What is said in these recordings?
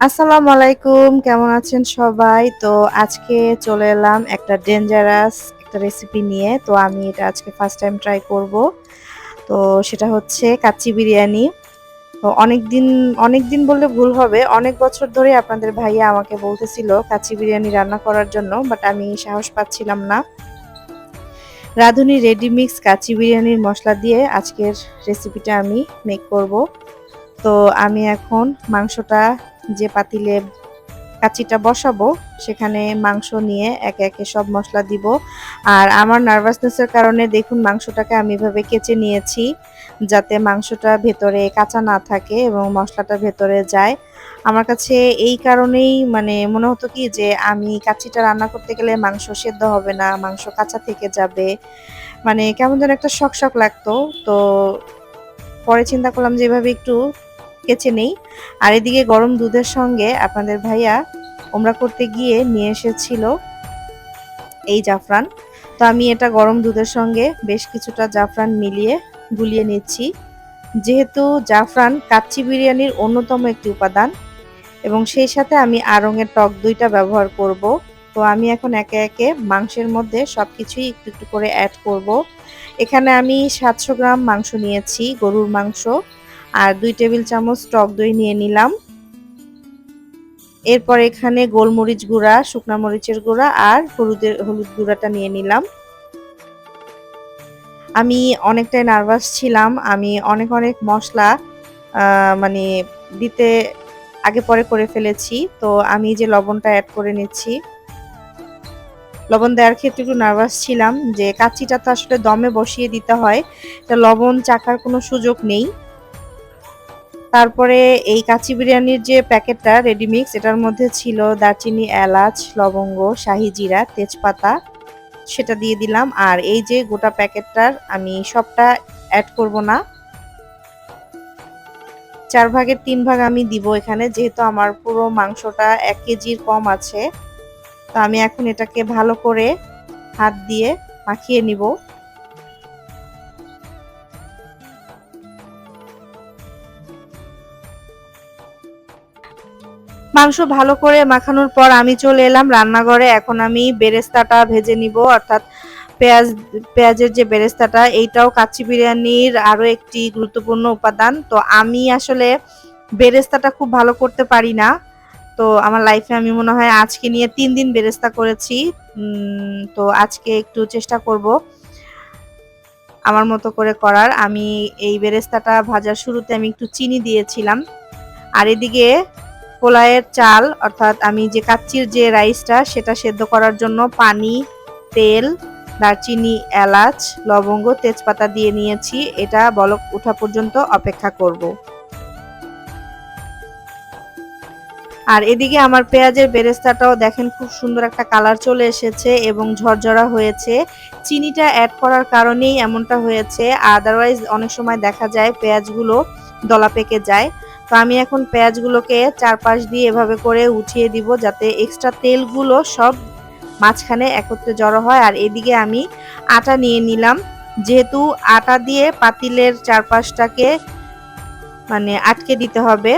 আসসালামু আলাইকুম কেমন আছেন সবাই? তো আজকে চলে এলাম একটা ডেঞ্জারাস একটা রেসিপি নিয়ে। তো আমি এটা আজকে ফার্স্ট টাইম ট্রাই করব। তো সেটা হচ্ছে কাচ্চি বিরিয়ানি। তো অনেক দিন অনেক দিন বললে ভুল হবে, অনেক বছর ধরে আপনাদের ভাইয়া আমাকে বলতেছিল কাচ্চি বিরিয়ানি রান্না করার জন্য বাট আমি সাহস পাচ্ছিলাম না। রাঁধুনি রেডিমিক্স কাচ্চি বিরিয়ানির মশলা দিয়ে আজকের রেসিপিটা আমি মেক করব। তো আমি এখন মাংসটা যে পাতিলে কাচিটা বসাবো, সেখানে মাংস নিয়ে একে একে সব মশলা দিব। আর আমার নার্ভাসনেসের কারণে দেখুন মাংসটাকে আমি এভাবে কেচে নিয়েছি, যাতে মাংসটা ভেতরে কাঁচা না থাকে এবং মশলাটা ভেতরে যায়। আমার কাছে এই কারণেই মানে মনে হতো কি যে আমি কাচিটা রান্না করতে গেলে মাংস সেদ্ধ হবে না, মাংস কাঁচা থেকে যাবে। মানে কেমন যেন একটা শখ শখ লাগতো। তো পরে চিন্তা করলাম যে এভাবে একটু কেচে নেই। আর এদিকে গরম দুধের সঙ্গে আপনাদের ভাইয়া ওমরা করতে গিয়ে নিয়ে এসেছিল এই জাফরান। তো আমি এটা গরম দুধের সঙ্গে বেশ কিছুটা জাফরান মিলিয়ে গুলিয়ে নিচ্ছি। যেহেতু জাফরান কাচ্চি বিরিয়ানির অন্যতম একটি উপাদান এবং সেই সাথে আমি আড়ঙের টক দুইটা ব্যবহার করব। তো আমি এখন একে একে মাংসের মধ্যে সব কিছুই একটু একটু করে অ্যাড করব। এখানে আমি সাতশো গ্রাম মাংস নিয়েছি, গরুর মাংস। আর দুই টেবিল চামচ টক দই নিয়ে নিলাম। এরপর এখানে গোলমরিচ গুঁড়া, শুকনা মরিচের গুঁড়া আর হলুদের, হলুদ গুঁড়াটা নিয়ে নিলাম। আমি অনেকটাই নার্ভাস ছিলাম। আমি অনেক অনেক মশলা মানে দিতে আগে পরে করে ফেলেছি। তো আমি যে লবণটা অ্যাড করে নিচ্ছি, লবণ দেওয়ার ক্ষেত্রে একটু নার্ভাস ছিলাম যে কাচ্চিটা তো আসলে দমে বসিয়ে দিতে হয়। তা লবণ চাকার কোনো সুযোগ নেই। তারপরে এই কাচি বিরিয়ানির যে প্যাকেটটা রেডিমিক্স এটার মধ্যে ছিল দারচিনি, এলাচ, লবঙ্গ, শাহি জিরা, তেজপাতা, সেটা দিয়ে দিলাম। আর এই যে গোটা প্যাকেটটার আমি সবটা অ্যাড করব না। চার ভাগের তিন ভাগ আমি দিব এখানে, যেহেতু আমার পুরো মাংসটা এক কেজির কম আছে। তো আমি এখন এটাকে ভালো করে হাত দিয়ে মাখিয়ে নিব। মাংস ভালো করে মাখানোর পর আমি চলে এলাম রান্নাঘরে। এখন আমি বেরেস্তাটা ভেজে নিব, অর্থাৎ পেঁয়াজ, পেঁয়াজের যে বেরেস্তাটা, এইটাও কাচ্চি বিরিয়ানির আরও একটি গুরুত্বপূর্ণ উপাদান। তো আমি আসলে বেরেস্তাটা খুব ভালো করতে পারি না। তো আমার লাইফে আমি মনে হয় আজকে নিয়ে তিন দিন বেরেস্তা করেছি। তো আজকে একটু চেষ্টা করব আমার মতো করে করার। আমি এই বেরেস্তাটা ভাজার শুরুতে আমি একটু চিনি দিয়েছিলাম। আর এদিকে পোলায়ের চাল, অর্থাৎ আমি যে কাচ্চির যে রাইসটা সেটা সেদ্ধ করার জন্য পানি, তেল, দারচিনি, এলাচ, লবঙ্গ, তেজপাতা দিয়ে নিয়েছি। এটা বলক ওঠা পর্যন্ত অপেক্ষা করব। আর এদিকে আমার পেঁয়াজের বেরেস্তাটাও দেখেন খুব সুন্দর একটা কালার চলে এসেছে এবং ঝরঝরা হয়েছে। চিনিটা অ্যাড করার কারণেই এমনটা হয়েছে। আদারওয়াইজ অনেক সময় দেখা যায় পেঁয়াজগুলো দলা পেকে যায়। তো আমি এখন পেঁয়াজগুলোকে চারপাশ দিয়ে এভাবে করে উঠিয়ে দিব যাতে এক্সট্রা তেলগুলো সব মাঝখানে একত্রে জড়ো হয়। আর এদিকে আমি আটা নিয়ে নিলাম। যেহেতু আটা দিয়ে পাতিলের চারপাশটাকে মানে আটকে দিতে হবে।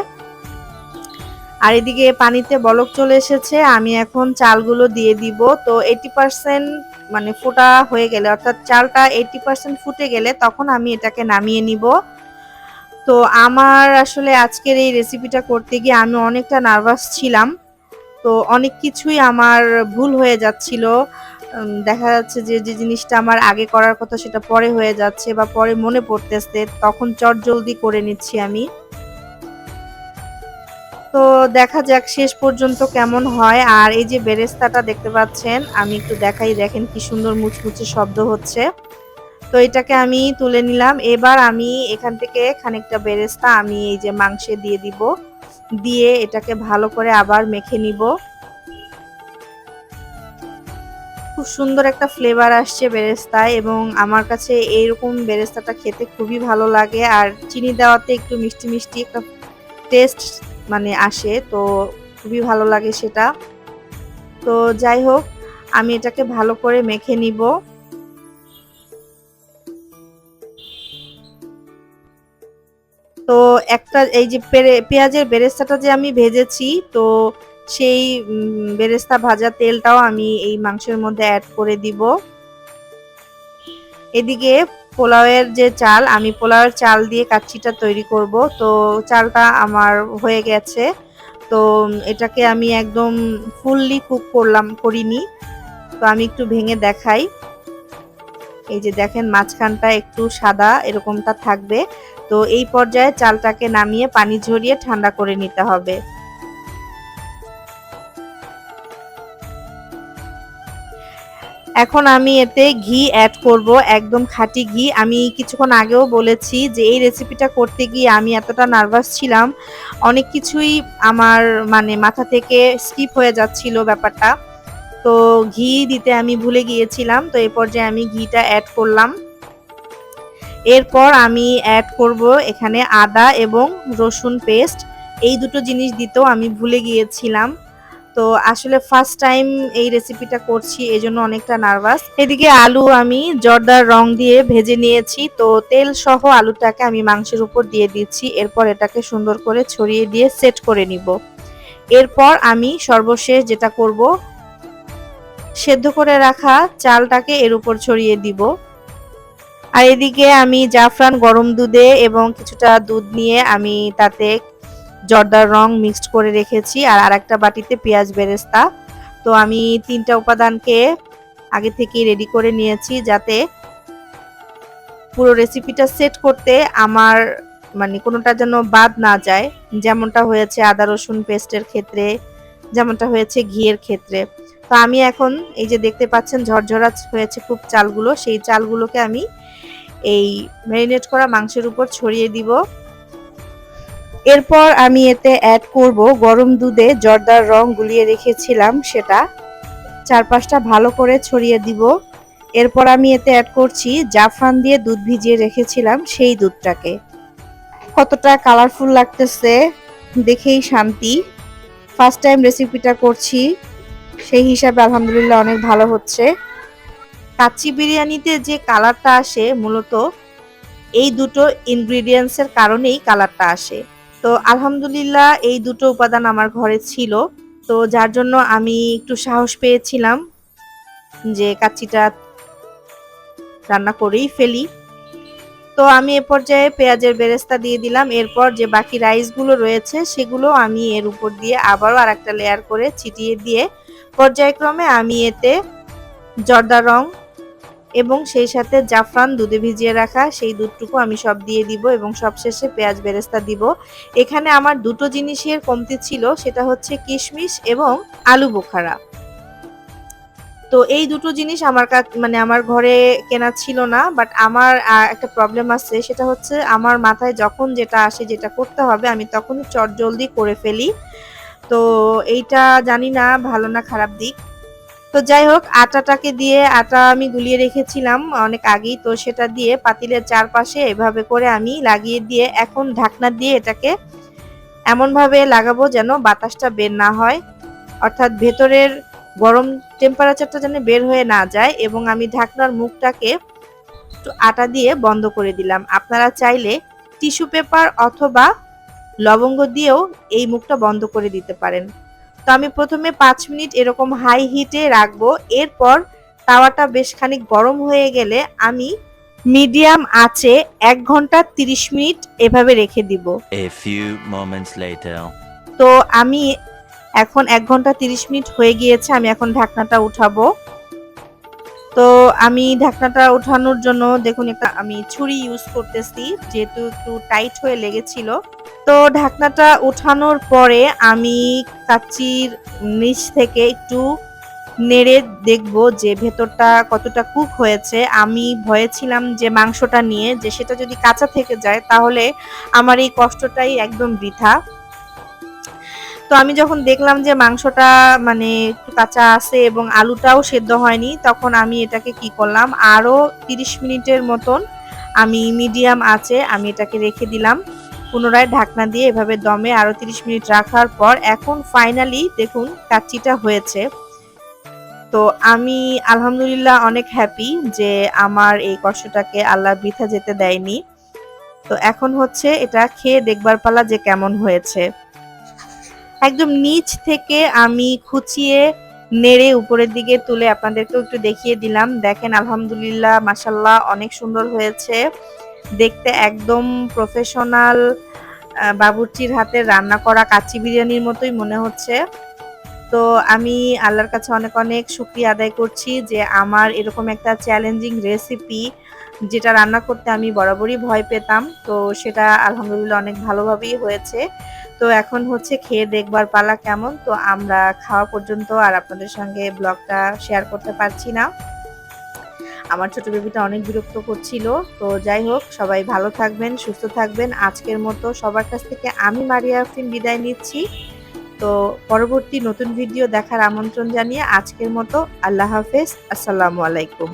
আর এদিকে পানিতে বলক চলে এসেছে। আমি এখন চালগুলো দিয়ে দিব। তো এইটি পার্সেন্ট মানে ফোটা হয়ে গেলে অর্থাৎ চালটা এইটি পার্সেন্ট ফুটে গেলে তখন আমি এটাকে নামিয়ে নিব। তো আমার আসলে আজকের এই রেসিপিটা করতে গিয়ে আমি অনেকটা নার্ভাস ছিলাম। তো অনেক কিছুই আমার ভুল হয়ে যাচ্ছিল। দেখা যাচ্ছে যে যে জিনিসটা আমার আগে করার কথা সেটা পরে হয়ে যাচ্ছে বা পরে মনে পড়তেছে, তখন চট জলদি করে নিচ্ছি আমি। তো দেখা যাক শেষ পর্যন্ত কেমন হয়। আর এই যে বেরেস্তাটা দেখতে পাচ্ছেন, আমি একটু দেখাই, দেখেন কি সুন্দর মুচমুচে শব্দ হচ্ছে। তো এটাকে আমি তুলে নিলাম। এবার আমি এখান থেকে খানিকটা বেরেস্তা আমি এই যে মাংসে দিয়ে দিব। দিয়ে এটাকে ভালো করে আবার মেখে নিব। খুব সুন্দর একটা ফ্লেভার আসছে বেরেস্তায় এবং আমার কাছে এইরকম বেরেস্তাটা খেতে খুবই ভালো লাগে। আর চিনি দেওয়াতে একটু মিষ্টি মিষ্টি একটা টেস্ট মানে আসে, তো খুবই ভালো লাগে সেটা। তো যাই হোক, আমি এটাকে ভালো করে মেখে নিব। একটা এই যে পেঁয়াজের বেরেস্তাটা যে আমি ভেজেছি, তো সেই বেরেস্তা ভাজা তেলটাও আমি এই মাংসের মধ্যে অ্যাড করে দিব। এদিকে পোলাওয়ের যে চাল, আমি পোলাওয়ের চাল দিয়ে কাচ্চিটা তৈরি করব। তো চালটা আমার হয়ে গেছে। তো এটাকে আমি একদম ফুললি কুক করলাম, করিনি। তো আমি একটু ভেঙে দেখাই। এই যে দেখেন, মাঝখানটা একটু সাদা, এরকমটা থাকবে। তো এই পর্যায়ে চালটাকে নামিয়ে পানি ঝরিয়ে ঠান্ডা করে নিতে হবে। এখন আমি এতে ঘি অ্যাড করব, একদম খাঁটি ঘি। আমি কিছুক্ষণ আগেও বলেছি যে এই রেসিপিটা করতে গিয়ে আমি এতটা নার্ভাস ছিলাম। অনেক কিছুই আমার মানে মাথা থেকে স্কিপ হয়ে যাচ্ছিল ব্যাপারটা। তো ঘি দিতে আমি ভুলে গিয়েছিলাম। তো এই পর্যায়ে আমি ঘিটা অ্যাড করলাম। এরপর আমি অ্যাড করব এখানে আদা এবং রসুন পেস্ট এই দুটো জিনিস দিতেও আমি ভুলে গিয়েছিলাম। তো আসলে ফার্স্ট টাইম এই রেসিপিটা করছি, এজন্য অনেকটা নার্ভাস এদিকে আলু আমি জর্দার রং দিয়ে ভেজে নিয়েছি। তো তেল সহ আলুটাকে আমি মাংসের উপর দিয়ে দিচ্ছি। এরপর এটাকে সুন্দর করে ছড়িয়ে দিয়ে সেট করে নিব। এরপর আমি সর্বশেষ যেটা করব, সেদ্ধ করে রাখা চালটাকে এর উপর ছড়িয়ে দিব। আর এদিকে আমি জাফরান গরম দুধে এবং কিছুটা দুধ নিয়ে আমি তাতে জর্দার রং মিক্সড করে রেখেছি আর আরেকটা বাটিতে পেঁয়াজ বেরেস্তা। তো আমি তিনটা উপাদানকে আগে থেকেই রেডি করে নিয়েছি যাতে পুরো রেসিপিটা সেট করতে আমার মানে কোনোটা যেন বাদ না যায়। যেমনটা হয়েছে আদা, রসুন পেস্টের ক্ষেত্রে, যেমনটা হয়েছে ঘিয়ের ক্ষেত্রে। তো আমি এখন এই যে দেখতে পাচ্ছেন ঝরঝরা হয়েছে খুব চালগুলো, সেই চালগুলোকে আমি এই ম্যারিনেট করা মাংসের উপর ছড়িয়ে দিব। এরপর আমি এতে অ্যাড করব গরম দুধে জর্দার রং গুলিয়ে রেখেছিলাম সেটা। চারপাশটা ভালো করে ছড়িয়ে দিব। এরপর আমি এতে অ্যাড করছি জাফরান দিয়ে দুধ ভিজিয়ে রেখেছিলাম সেই দুধটাকে। কতটা কালারফুল লাগতেছে, দেখেই শান্তি। ফার্স্ট টাইম রেসিপিটা করছি, সেই হিসাবে আলহামদুলিল্লাহ অনেক ভালো হচ্ছে। কাচ্চি বিরিয়ানিতে যে কালারটা আসে, মূলত এই দুটো ইনগ্রিডিয়েন্টসের কারণেই কালারটা আসে। তো আলহামদুলিল্লাহ এই দুটো উপাদান আমার ঘরে ছিল। তো যার জন্য আমি একটু সাহস পেয়েছিলাম যে কাচ্চিটা রান্না করেই ফেলি। তো আমি এ পর্যায়ে পেঁয়াজের বেরেস্তা দিয়ে দিলাম। এরপর যে বাকি রাইসগুলো রয়েছে, সেগুলো আমি এর উপর দিয়ে আবারও আর একটা লেয়ার করে ছিটিয়ে দিয়ে, পর্যায়ক্রমে আমি এতে জর্দা রং এবং সেই সাথে জাফরান দুধে ভিজিয়ে রাখা, সেই দুধটুকু আমি সব দিয়ে দিব এবং সবশেষে পেঁয়াজ বেরেস্তা দিব। এখানে আমার দুটো জিনিসের কমতি ছিল, সেটা হচ্ছে কিশমিশ এবং আলু বোখারা। তো এই দুটো জিনিস আমার মানে আমার ঘরে কেনা ছিল না বাট আমার একটা প্রবলেম আছে, সেটা হচ্ছে আমার মাথায় যখন যেটা আসে যেটা করতে হবে, আমি তখনই চট জলদি করে ফেলি। তো এইটা জানি না, ভালো না খারাপ দিক। তো যাই হোক, আটাটাকে দিয়ে আটা আমি গুলিয়ে রেখেছিলাম অনেক আগেই, তো সেটা দিয়ে পাতিলের চারপাশে এভাবে করে আমি লাগিয়ে দিয়ে এখন ঢাকনা দিয়ে এটাকে এমনভাবে লাগাবো যেন বাতাসটা বের না হয়। অর্থাৎ ভেতরের গরম টেম্পারেচারটা যেন বের হয়ে না যায় এবং আমি ঢাকনার মুখটাকে আটা দিয়ে বন্ধ করে দিলাম। আপনারা চাইলে টিস্যু পেপার অথবা লবঙ্গ দিয়েও এই মুখটা বন্ধ করে দিতে পারেন। তো আমি প্রথমে পাঁচ মিনিট এরকম হাই হিটে রাখব। এরপর তাওয়াটা বেশ খানিক গরম হয়ে গেলে আমি মিডিয়াম আঁচে এক ঘণ্টা তিরিশ মিনিট এভাবে রেখে দিব. তো আমি এখন এক ঘণ্টা তিরিশ মিনিট হয়ে গিয়েছে আমি এখন ঢাকনাটা উঠাবো। তো আমি ঢাকনাটা ওঠানোর জন্য দেখুন একটা আমি ছুরি ইউজ করতেছি যেহেতু একটু টাইট হয়ে লেগেছিল। তো ঢাকনাটা ওঠানোর পরে আমি কাচ্চির নিচ থেকে একটু নেড়ে দেখব যে ভেতরটা কতটা কুক হয়েছে। আমি ভয়ে ছিলাম যে মাংসটা নিয়ে, যে সেটা যদি কাঁচা থেকে যায় তাহলে আমার এই কষ্টটাই একদম বৃথা। তো আমি যখন দেখলাম যে মাংসটা মানে একটু কাঁচা আছে এবং আলুটাও সেদ্ধ হয়নি, তখন আমি এটাকে কি করলাম আরও তিরিশ মিনিটের মতন আমি মিডিয়াম আছে আমি এটাকে রেখে দিলাম। পুনরায় ঢাকনা দিয়ে এভাবে দমে আরও তিরিশ মিনিট রাখার পর এখন ফাইনালি দেখুন কাচ্চিটা হয়েছে। তো আমি আলহামদুলিল্লাহ অনেক হ্যাপি যে আমার এই কষ্টটাকে আল্লাহ বৃথা যেতে দেয়নি। তো এখন হচ্ছে এটা খেয়ে দেখবার পালা যে কেমন হয়েছে। একদম নিচ থেকে আমি খুচিয়ে নেড়ে উপরের দিকে তুলে আপনাদেরকেও একটু দেখিয়ে দিলাম। দেখেন আলহামদুলিল্লাহ মাসাল্লাহ অনেক সুন্দর হয়েছে। দেখতে একদম প্রফেশনাল বাবুর্চির হাতে রান্না করা কাচ্চি বিরিয়ানির মতোই মনে হচ্ছে। তো আমি আল্লাহর কাছে অনেক অনেক শুক্রিয়া আদায় করছি যে আমার এরকম একটা চ্যালেঞ্জিং রেসিপি যেটা রান্না করতে আমি বরাবরই ভয় পেতাম। তো সেটা আলহামদুলিল্লাহ অনেক ভালোভাবেই হয়েছে। তো এখন হচ্ছে খেয়ে দেখবার পালা কেমন। তো আমরা খাওয়া পর্যন্ত আর আপনাদের সঙ্গে ব্লগটা শেয়ার করতে পারছি না। আমার ছোট বেবিটা অনেক বিরক্ত করছিল। তো যাই হোক, সবাই ভালো থাকবেন, সুস্থ থাকবেন। আজকের মতো সবার কাছ থেকে আমি মারিয়া আফরিন বিদায় নিচ্ছি। তো পরবর্তী নতুন ভিডিও দেখার আমন্ত্রণ জানিয়ে আজকের মতো আল্লাহ হাফেজ। আসসালামু আলাইকুম।